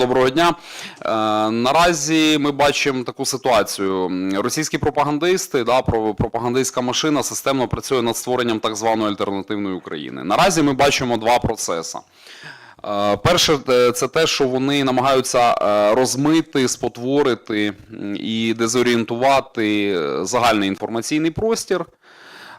Доброго дня. Е, наразі ми бачимо таку ситуацію. Російські пропагандисти, да, пропагандистська машина системно працює над створенням так званої альтернативної України. Наразі ми бачимо два процеси. Е, Перше, е, це те, що вони намагаються розмити, спотворити і дезорієнтувати загальний інформаційний простір.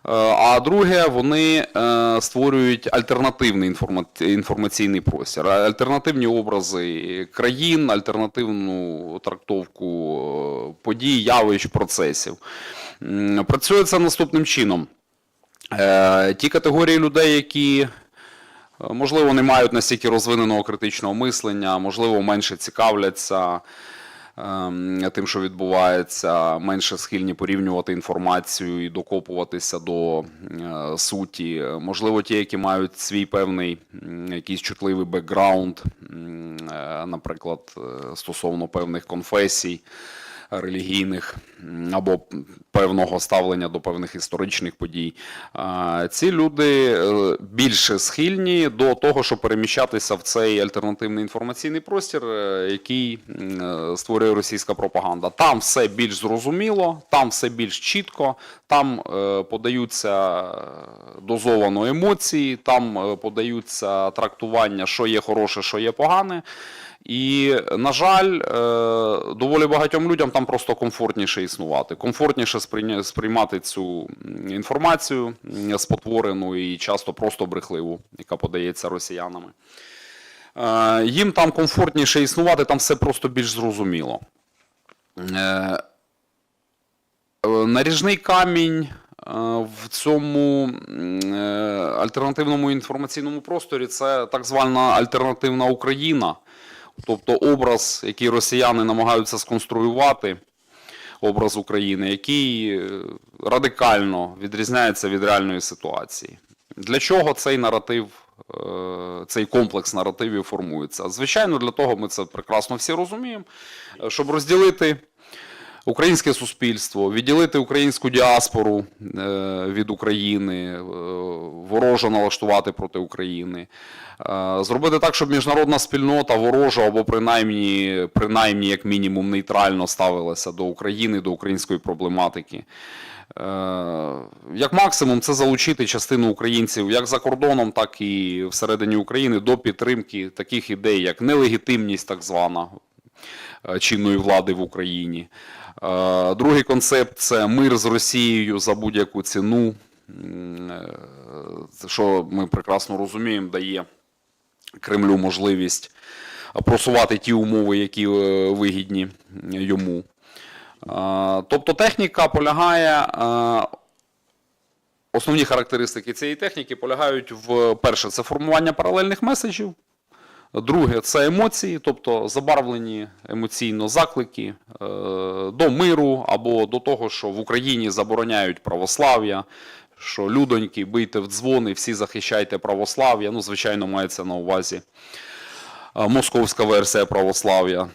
Е, А друге, вони е, створюють альтернативний інформаційний простір, альтернативні образи країн, альтернативну трактовку е, подій, явищ, процесів. Працює це наступним чином. Ті категорії людей, які Можливо, не мають настільки розвиненого критичного мислення, можливо, менше цікавляться тим, що відбувається, менше схильні порівнювати інформацію і докопуватися до е, суті. Можливо, ті, які мають свій певний якийсь чутливий бекграунд, е, наприклад, е, стосовно певних конфесій релігійних або певного ставлення до певних історичних подій. Ці люди е, більше схильні до того, щоб переміщатися в цей альтернативний інформаційний простір, е, який е, створює російська пропаганда. Там все більш зрозуміло, там все більш чітко, там подаються дозовано емоції, там подаються трактування, що є хороше, що є погане. І, на жаль, е, доволі багатьом людям там просто комфортніше існувати, комфортніше сприймати цю інформацію спотворену і часто просто брехливу, яка подається росіянами. Е, Їм там комфортніше існувати, там все просто більш зрозуміло. Е, Наріжний камінь в цьому альтернативному інформаційному просторі це так звана альтернативна Україна, тобто образ, який росіяни намагаються сконструювати, образ України, який е, радикально відрізняється від реальної ситуації. Для чого цей наратив, е, цей комплекс наративів формується? Звичайно, для того ми це прекрасно всі розуміємо, е, щоб розділити українське суспільство, відділити українську діаспору е, від України, е, ворожо налаштувати проти України, е, зробити так, щоб міжнародна спільнота ворожа або принаймні, принаймні як мінімум нейтрально ставилася до України, до української проблематики. Як максимум, це залучити частину українців як за кордоном, так і всередині України до підтримки таких ідей, як нелегітимність, так звана чинної влади в Україні. Е, Другий концепт це мир з Росією за будь-яку ціну, е, що ми прекрасно розуміємо, дає Кремлю можливість просувати ті умови, які е, вигідні йому. Тобто техніка полягає. Основні характеристики цієї техніки полягають в перше, це формування паралельних меседжів. Друге це емоції, тобто забарвлені емоційно заклики е, до миру або до того, що в Україні забороняють православ'я, що людоньки, бийте в дзвони, всі захищайте православ'я. Ну, звичайно, мається на увазі е, московська версія православ'я.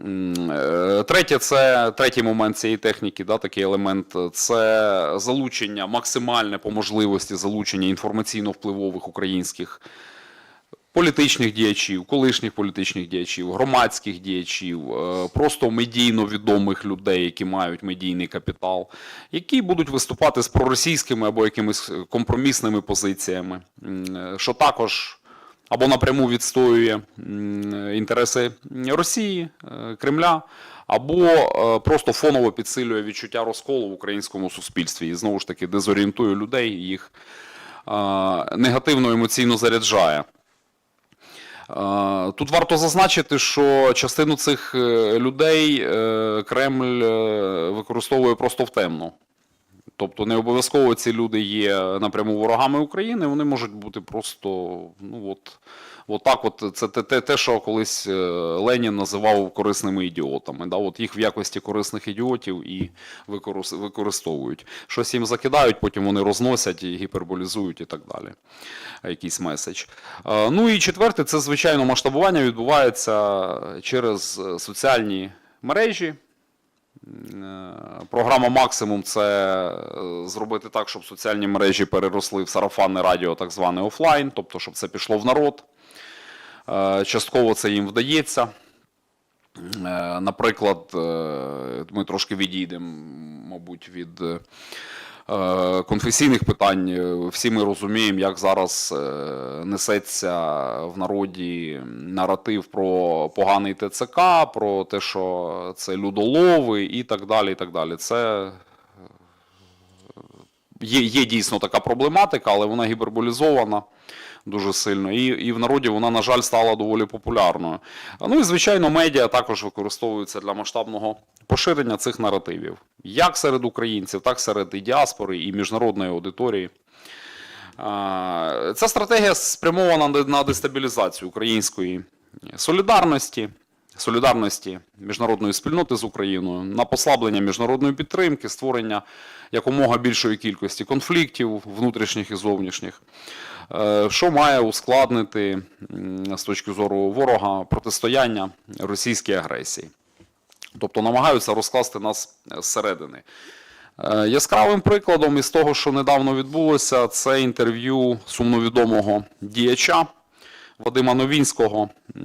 Е, Третє, це третій момент цієї техніки, да, такий елемент це залучення, максимальне по можливості залучення інформаційно впливових українських політичних діячів, колишніх політичних діячів, громадських діячів, е, просто медійно відомих людей, які мають медійний капітал, які будуть виступати з проросійськими або якимись компромісними позиціями, е, що також або напряму відстоює інтереси Росії, е, Кремля. Або е, просто фоново підсилює відчуття розколу в українському суспільстві і знову ж таки дезорієнтує людей, їх е, негативно емоційно заряджає. Тут варто зазначити, що частину цих е, людей е, Кремль е, використовує просто в темну. Тобто не обов'язково ці люди є напряму ворогами України, вони можуть бути просто, ну от, от так от, це те, те, що колись е, Ленін називав корисними ідіотами. Да? От їх в якості корисних ідіотів і використовують. Щось їм закидають, потім вони розносять і гіперболізують і так далі. Якийсь меседж. Е, Ну і четверте, це звичайно масштабування відбувається через е, соціальні мережі. Програма максимум це зробити так, щоб соціальні мережі переросли в сарафанне радіо, так зване офлайн, тобто, щоб це пішло в народ. Е, Частково це їм вдається. Е, Наприклад, е, ми трошки відійдемо, мабуть, від конфесійних питань. Всі ми розуміємо, як зараз несеться в народі наратив про поганий ТЦК, про те, що це людолови і так далі. І так далі. Це є, є дійсно така проблематика, але вона гіперболізована дуже сильно. І, і в народі вона, на жаль, стала доволі популярною. Ну і, звичайно, медіа також використовуються для масштабного поширення цих наративів. Як серед українців, так серед і діаспори, і міжнародної аудиторії. Ця стратегія спрямована на- дестабілізацію української солідарності, солідарності міжнародної спільноти з Україною, на послаблення міжнародної підтримки, створення якомога більшої кількості конфліктів внутрішніх і зовнішніх, що має ускладнити з точки зору ворога протистояння російській агресії. Тобто намагаються розкласти нас зсередини. Е, Яскравим прикладом із того, що недавно відбулося, це інтерв'ю сумновідомого діяча Вадима Новінського, е,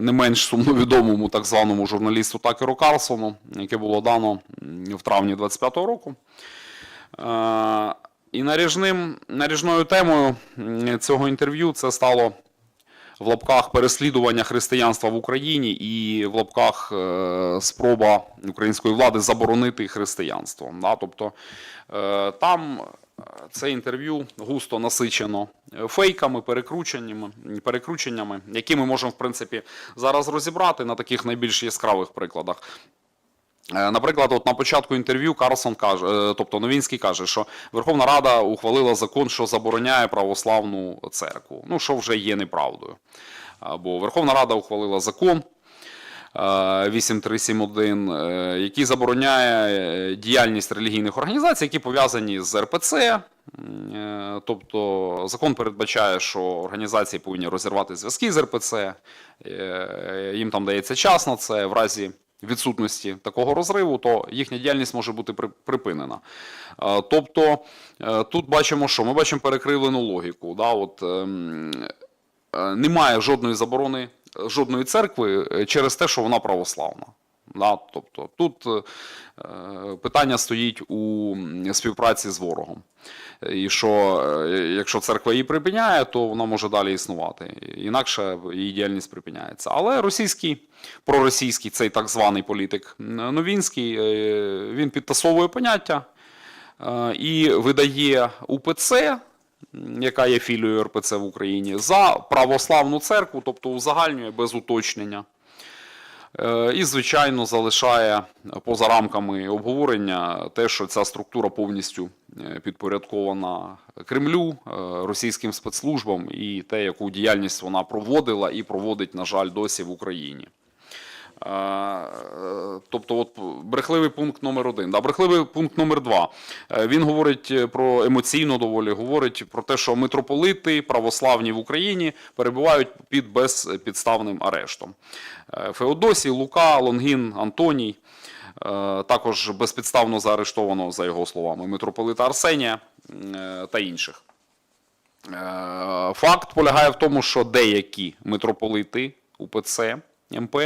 не менш сумновідомому так званому журналісту Такеру Карлсону, яке було дано в травні 25-го року. І наріжним, наріжною темою цього інтерв'ю це стало в лапках переслідування християнства в Україні і в лапках е, спроба української влади заборонити християнство. Тобто е, там е, це інтерв'ю густо насичено фейками, перекрученнями, перекрученнями, які ми можемо в принципі зараз розібрати на таких найбільш яскравих прикладах. Е, Наприклад, от на початку інтерв'ю Карлсон каже, е, тобто Новінський каже, що Верховна Рада ухвалила закон, що забороняє православну церкву. Ну, що вже є неправдою. Бо Верховна Рада ухвалила закон е, 8371, е, який забороняє діяльність релігійних організацій, які пов'язані з РПЦ. Тобто закон передбачає, що організації повинні розірвати зв'язки з РПЦ, їм там дається час на це в разі відсутності такого розриву, то їхня діяльність може бути при- припинена. Е, Тобто е, тут бачимо, що ми бачимо перекривлену логіку. Да? От, ем, е, немає жодної заборони жодної церкви через те, що вона православна. Тобто тут е, питання стоїть у співпраці з ворогом. І що е, якщо церква її припиняє, то вона може далі існувати. Інакше її діяльність припиняється. Але російський, проросійський, цей так званий політик Новінський, е, він підтасовує поняття і видає УПЦ, яка є філією РПЦ в Україні, за православну церкву, тобто узагальнює без уточнення. Е, І, звичайно, залишає поза рамками обговорення те, що ця структура повністю е, підпорядкована Кремлю, е, російським спецслужбам і те, яку діяльність вона проводила і проводить, на жаль, досі в Україні. Е, Тобто, от брехливий пункт номер один. Да, брехливий пункт номер два. Е, Він говорить е, про емоційно доволі, говорить про те, що митрополити православні в Україні перебувають під безпідставним арештом. Феодосій, Лука, Лонгін, Антоній. Також безпідставно заарештовано, за його словами, митрополита Арсенія та інших. Факт полягає в тому, що деякі митрополити УПЦ МП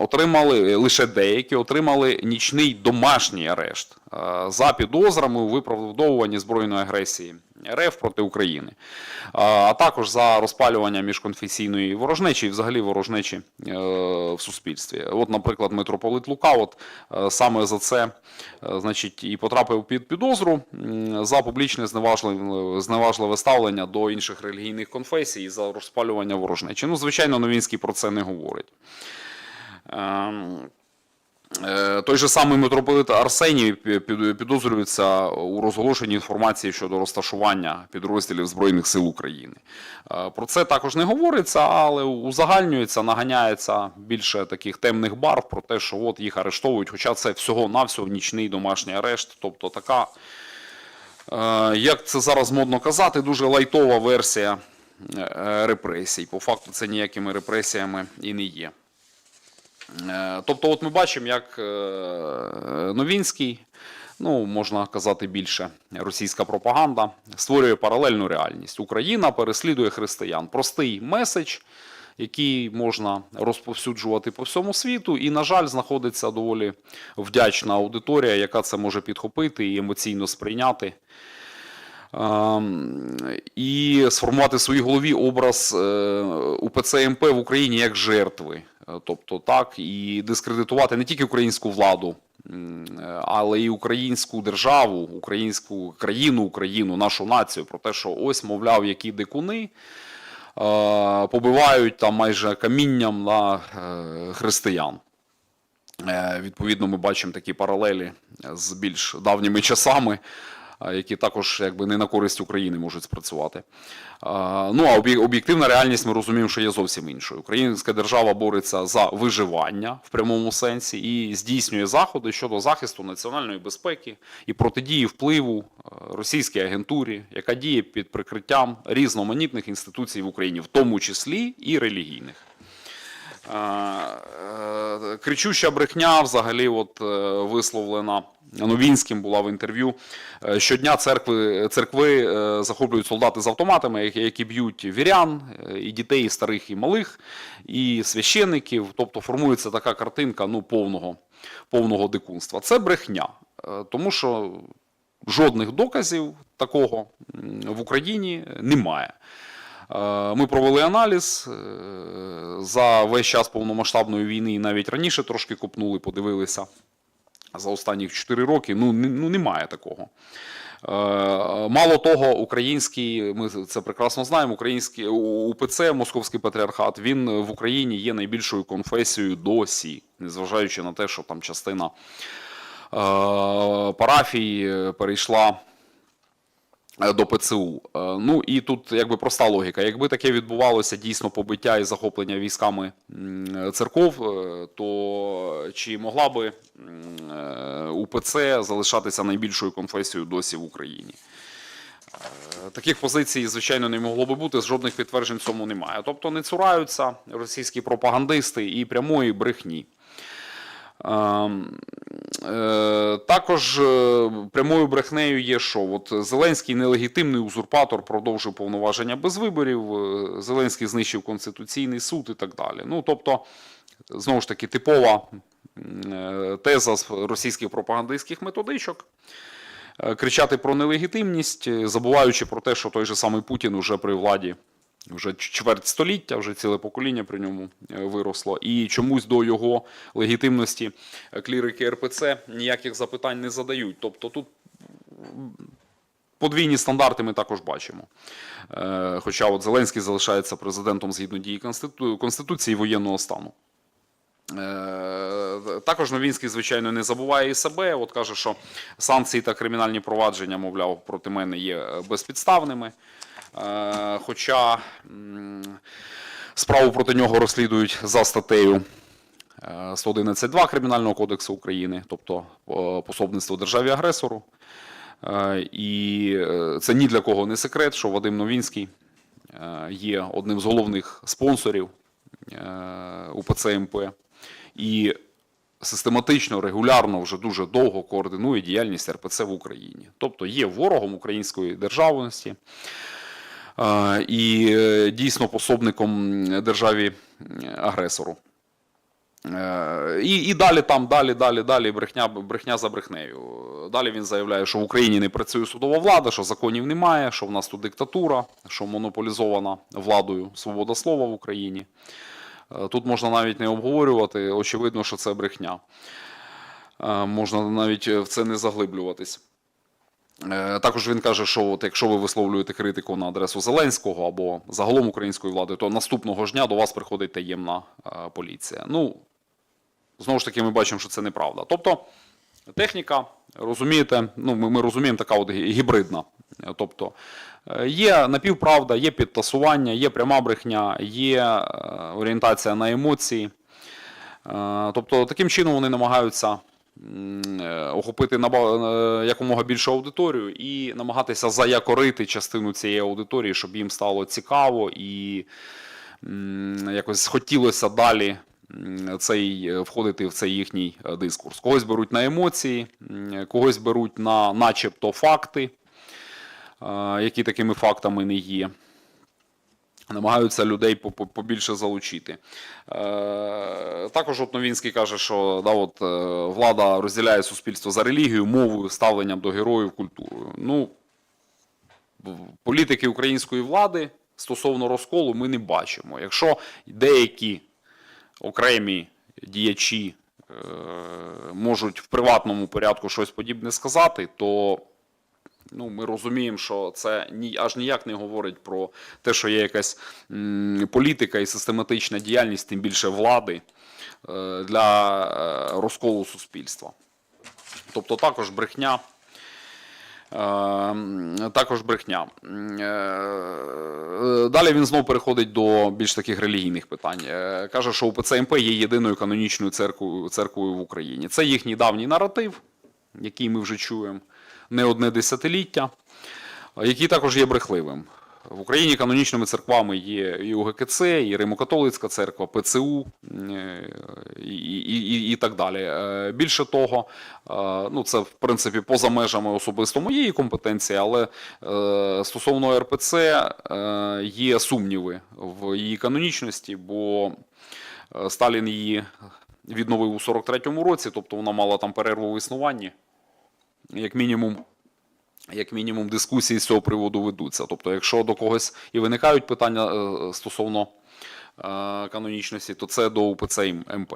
отримали лише деякі отримали нічний домашній арешт е, за підозрами у виправдовуванні збройної агресії РФ проти України, е, а також за розпалювання міжконфесійної ворожнечі і взагалі ворожнечі е, в суспільстві. От, наприклад, митрополит Лука, от е, саме за це, е, значить, і потрапив під підозру за публічне зневажливе, зневажливе ставлення до інших релігійних конфесій і за розпалювання ворожнечі. Ну, звичайно, Новінський про це не говорить. Ем, Е, Той же самий митрополит Арсеній підозрюється у розголошенні інформації щодо розташування підрозділів Збройних сил України. Е, Про це також не говориться, але узагальнюється, наганяється більше таких темних барв про те, що от їх арештовують, хоча це всього-навсього нічний домашній арешт. Тобто така, е, як це зараз модно казати, дуже лайтова версія репресій. По факту це ніякими репресіями і не є. Е, Тобто, от ми бачимо, як е, Новінський ну можна казати більше, російська пропаганда створює паралельну реальність. Україна переслідує християн. Простий меседж, який можна розповсюджувати по всьому світу, і, на жаль, знаходиться доволі вдячна аудиторія, яка це може підхопити і емоційно сприйняти. Ем, І сформувати в своїй голові образ е, УПЦ МП в Україні як жертви. Е, Тобто так, і дискредитувати не тільки українську владу, е, але й українську державу, українську країну, Україну, нашу націю. Про те, що ось, мовляв, які дикуни е, побивають там майже камінням на християн. Відповідно, ми бачимо такі паралелі з більш давніми часами, які також якби не на користь України можуть спрацювати. Ну а об'єктивна реальність ми розуміємо, що є зовсім іншою. Українська держава бореться за виживання в прямому сенсі і здійснює заходи щодо захисту національної безпеки і протидії впливу е, російській агентурі, яка діє під прикриттям різноманітних інституцій в Україні, в тому числі і релігійних. Е, Кричуща брехня взагалі от, е, висловлена Новінським була в інтерв'ю. Е, Щодня церкви, церкви е, захоплюють солдати з автоматами, які, б'ють вірян, е, і дітей, і старих, і малих, і священиків. Тобто формується така картинка ну, повного, повного дикунства. Це брехня, тому що жодних доказів такого в Україні немає. Ми провели аналіз за весь час повномасштабної війни, і навіть раніше трошки копнули, подивилися за останні 4 роки. Ну, ну немає такого. Е, Мало того, український, ми це прекрасно знаємо. Український УПЦ, Московський патріархат, він в Україні є найбільшою конфесією досі, незважаючи на те, що там частина е, парафій е, перейшла до ПЦУ. Ну і тут якби проста логіка. Якби таке відбувалося дійсно побиття і захоплення військами церков, то чи могла би УПЦ залишатися найбільшою конфесією досі в Україні? Е, Таких позицій, звичайно, не могло би бути, жодних підтверджень цьому немає. Тобто не цураються російські пропагандисти і прямої брехні. Ем, е, Також е, прямою брехнею є, що от Зеленський нелегітимний узурпатор продовжив повноваження без виборів, Зеленський знищив Конституційний суд і так далі. Ну, тобто, знову ж таки, типова теза з російських пропагандистських методичок. Е, Кричати про нелегітимність, е, забуваючи про те, що той же самий Путін уже при владі вже чверть століття, вже ціле покоління при ньому е, виросло. І чомусь до його легітимності е, клірики РПЦ ніяких запитань не задають. Тобто тут подвійні стандарти ми також бачимо. Е, Хоча от Зеленський залишається президентом згідно дії Конститу- Конституції воєнного стану. Е, Також Новінський, звичайно, не забуває і себе. От каже, що санкції та кримінальні провадження, мовляв, проти мене є е, безпідставними. Е, Хоча справу проти нього розслідують за статтею е, 111.2 Кримінального кодексу України, тобто е, пособництво державі агресору. Е, І е, це ні для кого не секрет, що Вадим Новінський е, є одним з головних спонсорів е, УПЦ МП і систематично, регулярно, вже дуже довго координує діяльність РПЦ в Україні. Тобто є ворогом української державності е, і е, дійсно пособником державі агресору. Е, І, і далі там, далі, далі, далі брехня, брехня за брехнею. Далі він заявляє, що в Україні не працює судова влада, що законів немає, що в нас тут диктатура, що монополізована владою свобода слова в Україні. Е, Тут можна навіть не обговорювати, очевидно, що це брехня. Е, Можна навіть в це не заглиблюватись. Е, Також він каже, що от якщо ви висловлюєте критику на адресу Зеленського або загалом української влади, то наступного ж дня до вас приходить таємна е, поліція. Ну, знову ж таки, ми бачимо, що це неправда. Тобто, техніка, розумієте, ну, ми, ми розуміємо, така от гібридна. Е, Тобто, е, є напівправда, є підтасування, є пряма брехня, є е, орієнтація на емоції. Е, Тобто, таким чином вони намагаються е, охопити е, якомога більшу аудиторію і намагатися заякорити частину цієї аудиторії, щоб їм стало цікаво і якось хотілося далі цей, е, входити в цей їхній е, дискурс. Когось беруть на емоції, когось беруть на начебто факти, е, які такими фактами не є. Намагаються людей по- по- побільше залучити. Е, також от Новінський каже, що да, от, е, влада розділяє суспільство за релігію, мовою, ставленням до героїв, культурою. Ну, політики української влади стосовно розколу ми не бачимо. Якщо деякі окремі діячі е, можуть в приватному порядку щось подібне сказати, то ну, ми розуміємо, що це ні, аж ніяк не говорить про те, що є якась м, політика і систематична діяльність, тим більше влади е, для е, розколу суспільства. Тобто також брехня. Е, Також брехня. Е, Далі він знов переходить до більш таких релігійних питань. Е, Каже, що УПЦ МП є єдиною канонічною церквою, церквою в Україні. Це їхній давній наратив, який ми вже чуємо не одне десятиліття, який також є брехливим. В Україні канонічними церквами є і УГКЦ, і Римо-католицька церква, ПЦУ е, і, і, і, і так далі. Е, Більше того, е, ну це в принципі поза межами особисто моєї компетенції, але стосовно РПЦ є сумніви в її канонічності, бо Сталін її відновив у 43-му році, тобто вона мала там перерву в існуванні. Як мінімум, як мінімум, дискусії з цього приводу ведуться. Тобто, якщо до когось і виникають питання е, стосовно е, канонічності, то це до УПЦ МП.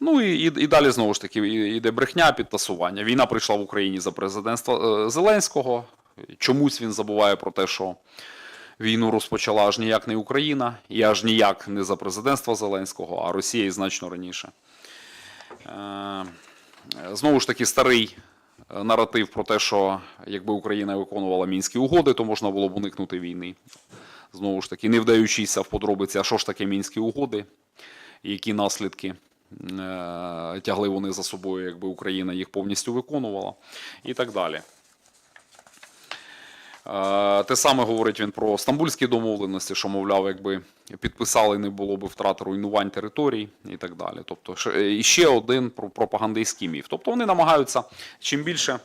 Ну і, і, і далі знову ж таки іде брехня, підтасування. Війна прийшла в Україні за президентства е, Зеленського. Чомусь він забуває про те, що війну розпочала аж ніяк не Україна, і аж ніяк не за президентства Зеленського, а Росія і значно раніше. Знову ж таки, старий наратив про те, що якби Україна виконувала мінські угоди, то можна було б уникнути війни. Знову ж таки, не вдаючися в подробиці, а що ж таке мінські угоди, які наслідки е, тягли вони за собою, якби Україна їх повністю виконувала, і так далі. Е, Те саме говорить він про стамбульські домовленості, що, мовляв, якби підписали, не було б втрат руйнувань територій і так далі. Тобто, ще- і ще один про- пропагандистський міф. Тобто вони намагаються чим більше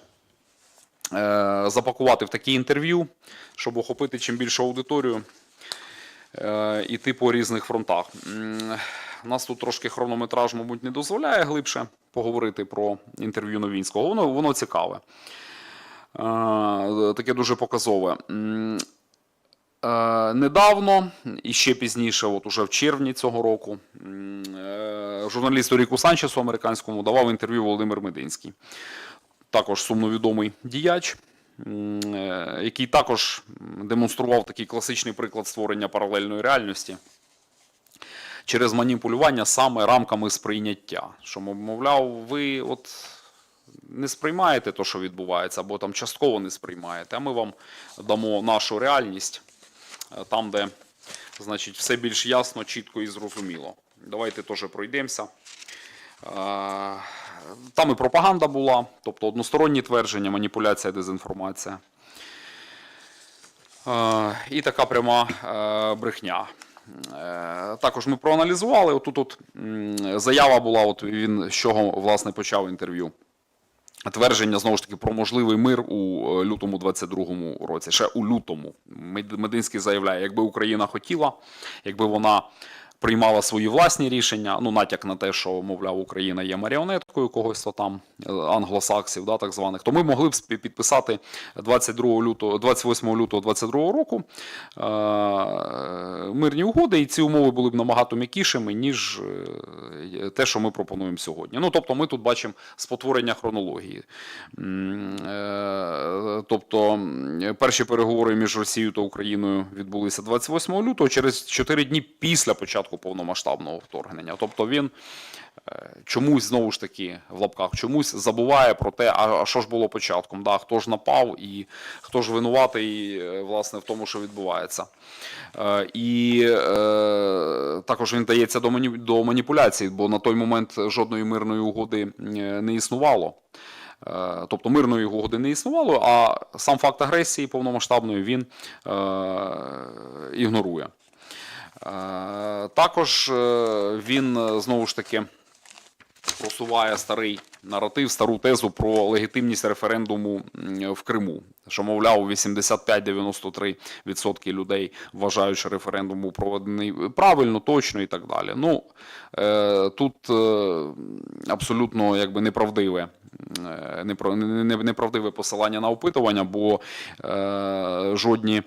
е, запакувати в такі інтерв'ю, щоб охопити чим більшу аудиторію, е, іти по різних фронтах. Нас тут трошки хронометраж, мабуть, не дозволяє глибше поговорити про інтерв'ю Новінського. Воно, воно цікаве. Е, таке дуже показове. Е, Недавно і ще пізніше, от уже в червні цього року, е, журналісту Ріку Санчесу американському давав інтерв'ю Володимир Мединський. Також сумновідомий діяч, який також демонстрував такий класичний приклад створення паралельної реальності через маніпулювання саме рамками сприйняття. Що, мовляв, ви от не сприймаєте те, що відбувається, або там частково не сприймаєте, а ми вам дамо нашу реальність е, там, де значить, все більш ясно, чітко і зрозуміло. Давайте теж пройдемося. Е, Там і пропаганда була, тобто односторонні твердження, маніпуляція, дезінформація. Е, І така пряма брехня. Також ми проаналізували. Отут от, заява була, от він з чого власне почав інтерв'ю. Твердження знову ж таки про можливий мир у е, лютому 22-му році. Ще у лютому Мед- Мединський заявляє, якби Україна хотіла, якби вона приймала свої власні рішення, ну натяк на те, що мовляв Україна є маріонеткою когось то там е, англосаксів, да, так званих, то ми могли б підписати 22 лютого, 28 лютого 22 року е, мирні угоди, і ці умови були б набагато м'якішими, ніж е, те, що ми пропонуємо сьогодні. Ну, тобто, ми тут бачимо спотворення хронології. Е, Тобто, перші переговори між Росією та Україною відбулися 28 лютого, через 4 дні після початку повномасштабного вторгнення. Тобто він чомусь знову ж таки в лапках чомусь забуває про те, а, що ж було початком, да, хто ж напав і хто ж винуватий е, власне в тому, що відбувається. Е, І е, також він дається до, мані, до маніпуляцій, бо на той момент жодної мирної угоди не існувало. Тобто мирної угоди не існувало, а сам факт агресії повномасштабної він ігнорує. Також він знову ж таки просуває старий наратив, стару тезу про легітимність референдуму в Криму. Що, мовляв, 85-93% людей вважають, що референдум проведений правильно, точно і так далі. Ну, е, тут е, абсолютно якби неправдиве. е, не- не- Неправдиве посилання на опитування, бо жодні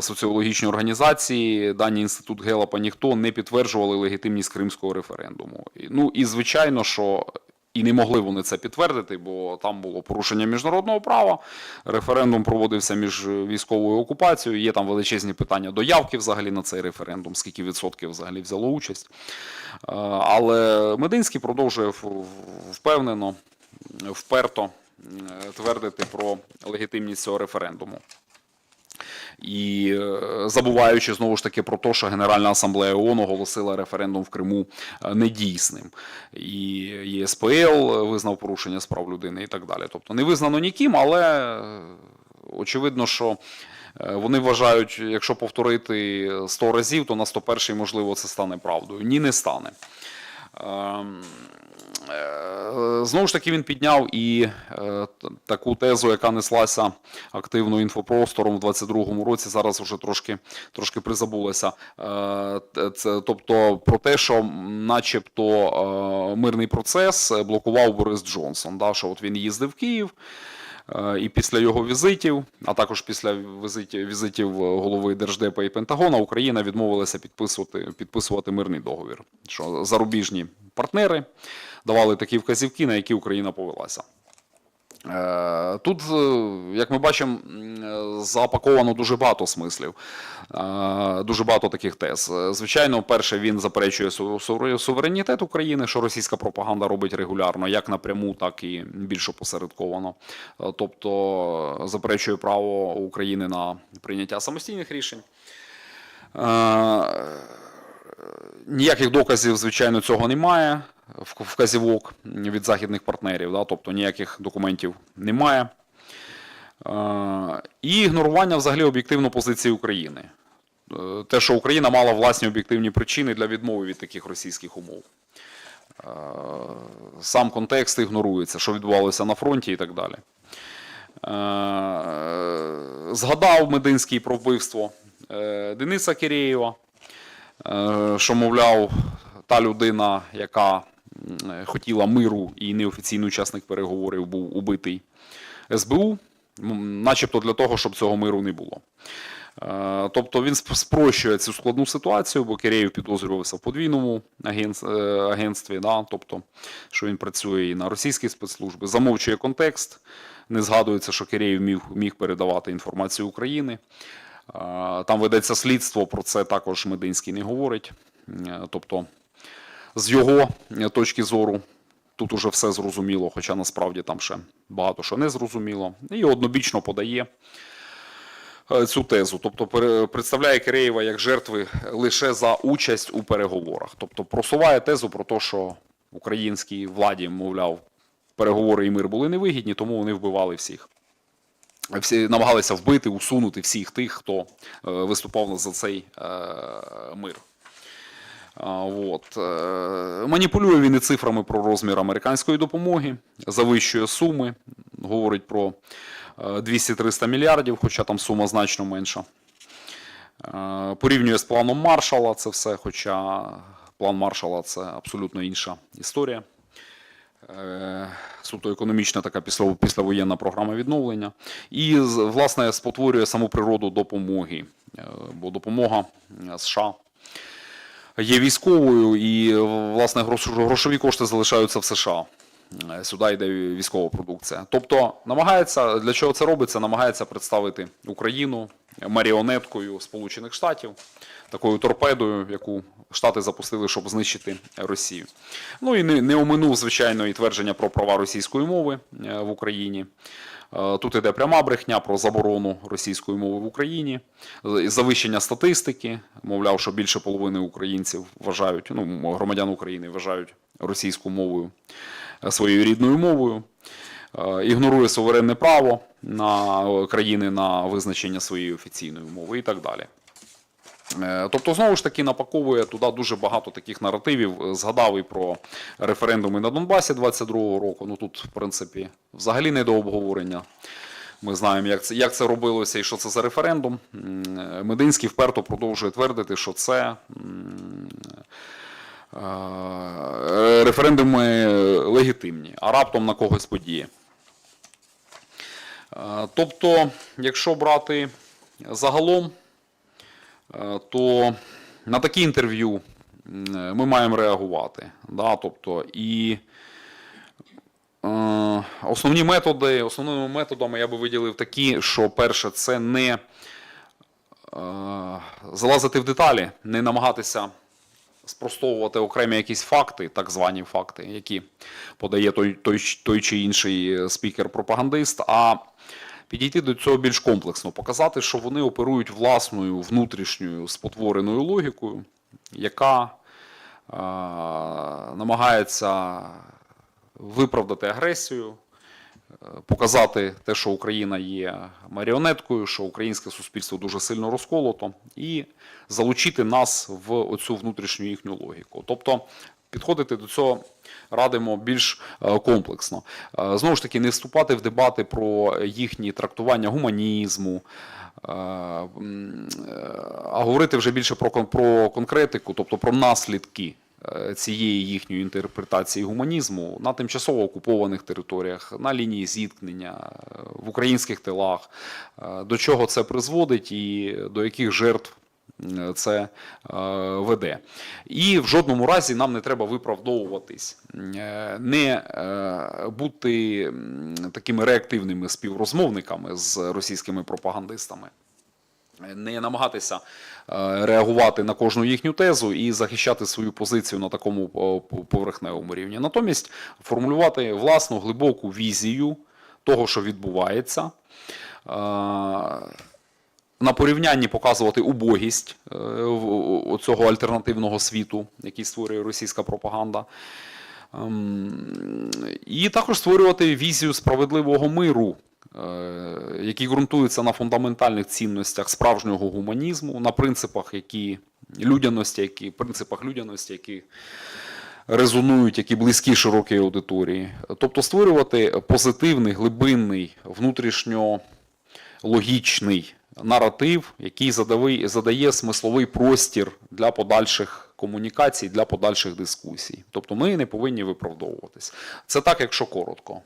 соціологічні організації, дані інститут Гелапа, ніхто не підтверджували легітимність кримського референдуму. Ну і звичайно, що і не могли вони це підтвердити, бо там було порушення міжнародного права. Референдум проводився між військовою окупацією. Є там величезні питання до явки взагалі на цей референдум, скільки відсотків взагалі взяло участь. Е, Але Мединський продовжує впевнено, вперто е, твердити про легітимність цього референдуму. І е, забуваючи знову ж таки про те, що Генеральна асамблея ООН оголосила референдум в Криму е, недійсним. І ЄСПЛ визнав порушення з прав людини і так далі. Тобто не визнано ніким, але е, очевидно, що е, вони вважають, якщо повторити 100 разів, то на 101-й, можливо, це стане правдою. Ні, не стане. Е, Знову ж таки, він підняв і е, таку тезу, яка неслася активно інфопростором в 22-му році. Зараз вже трошки, трошки призабулася. Е, Це, тобто про те, що начебто мирний процес блокував Борис Джонсон. Да, що от він їздив в Київ. І після його візитів, а також після візитів, візитів голови Держдепа і Пентагона, Україна відмовилася підписувати, підписувати мирний договір. Що зарубіжні партнери давали такі вказівки, на які Україна повелася. Е, Тут, е, як ми бачимо, е, запаковано дуже багато смислів, дуже багато таких тез. Звичайно, перше, він заперечує суверенітет України, що російська пропаганда робить регулярно, як напряму, так і більш опосередковано. Тобто заперечує право України на прийняття самостійних рішень. Ніяких доказів, звичайно, цього немає. Вказівок від західних партнерів, да, тобто ніяких документів немає. Е, І ігнорування взагалі об'єктивно позиції України. Е, Те, що Україна мала власні об'єктивні причини для відмови від таких російських умов. Е, Сам контекст ігнорується, що відбувалося на фронті і так далі. Згадав Мединський про вбивство Дениса Кирєєва, що, мовляв, та людина, яка е, хотіла миру і неофіційний учасник переговорів, був убитий СБУ, начебто для того, щоб цього миру не було. Е, Тобто він спрощує цю складну ситуацію, бо Киреєв підозрювався в подвійному е, агентстві, да? тобто, що він працює і на російські спецслужби, замовчує контекст, не згадується, що Киреєв міг, міг передавати інформацію України. Там ведеться слідство, про це також Мединський не говорить. Е, Тобто, з його е, точки зору, тут уже все зрозуміло, хоча насправді там ще багато що не зрозуміло. І однобічно подає е, цю тезу. Тобто представляє Киреєва як жертви лише за участь у переговорах. Тобто просуває тезу про те, що українській владі, мовляв, переговори і мир були невигідні, тому вони вбивали всіх. Всі намагалися вбити, усунути всіх тих, хто е, виступав за цей е, мир. От. е, Маніпулює він і цифрами про розмір американської допомоги, завищує суми, говорить про е, 200-300 мільярдів, хоча там сума значно менша. Порівнює з планом Маршала це все, хоча план Маршала це абсолютно інша історія. Е, Суто економічна така після- післявоєнна програма відновлення. І, власне, спотворює саму природу допомоги, Е, бо допомога е, США є військовою, і власне грош- грошові кошти залишаються в США. Сюди йде військова продукція. Тобто намагається для чого це робиться? Намагається представити Україну маріонеткою Сполучених Штатів, такою торпедою, яку Штати запустили, щоб знищити Росію. Ну і не, не оминув, звичайно, і твердження про права російської мови е, в Україні. Е, Тут йде пряма брехня про заборону російської мови в Україні, завищення статистики, мовляв, що більше половини українців вважають, ну, громадян України вважають російську мовою е, своєю рідною мовою, ігнорує суверенне право на країни на визначення своєї офіційної мови і так далі. Е, Тобто, знову ж таки, напаковує туди дуже багато таких наративів. Е, Згадав і про референдуми на Донбасі 22-го року. Ну тут, в принципі, взагалі не до обговорення. Ми знаємо, як це, як це робилося і що це за референдум. Мединський вперто продовжує твердити, що це е, референдуми легітимні, а раптом на когось подіє. Тобто, якщо брати загалом, то на такі інтерв'ю ми маємо реагувати. Да? Тобто, і е, основні методи, основними методами я би виділив такі, що перше, це не е, залазити в деталі, не намагатися спростовувати окремі якісь факти, так звані факти, які подає той, той, той чи інший спікер-пропагандист, а підійти до цього більш комплексно, показати, що вони оперують власною внутрішньою спотвореною логікою, яка е, намагається виправдати агресію, е, показати те, що Україна є маріонеткою, що українське суспільство дуже сильно розколото, і залучити нас в оцю внутрішню їхню логіку. Тобто підходити до цього радимо більш е, комплексно. Е, Знову ж таки, не вступати в дебати про їхні трактування гуманізму. е, А говорити вже більше про, про конкретику, тобто про наслідки цієї їхньої інтерпретації гуманізму на тимчасово окупованих територіях, на лінії зіткнення, в українських тилах, до чого це призводить і до яких жертв це е, веде. І в жодному разі нам не треба виправдовуватись, е, не е, бути такими реактивними співрозмовниками з російськими пропагандистами не намагатися е, реагувати на кожну їхню тезу і захищати свою позицію на такому поверхневому рівні. Натомість формулювати власну глибоку візію того, що відбувається. На порівнянні показувати убогість е, цього альтернативного світу, який створює російська пропаганда. Ем, І також створювати візію справедливого миру, е, який ґрунтується на фундаментальних цінностях справжнього гуманізму, на принципах, які людяності, які принципах людяності, які резонують, які близькі широкій аудиторії. Тобто створювати позитивний, глибинний, внутрішньо логічний наратив, який задави- задає смисловий простір для подальших комунікацій, для подальших дискусій. Тобто ми не повинні виправдовуватись. Це так, якщо коротко.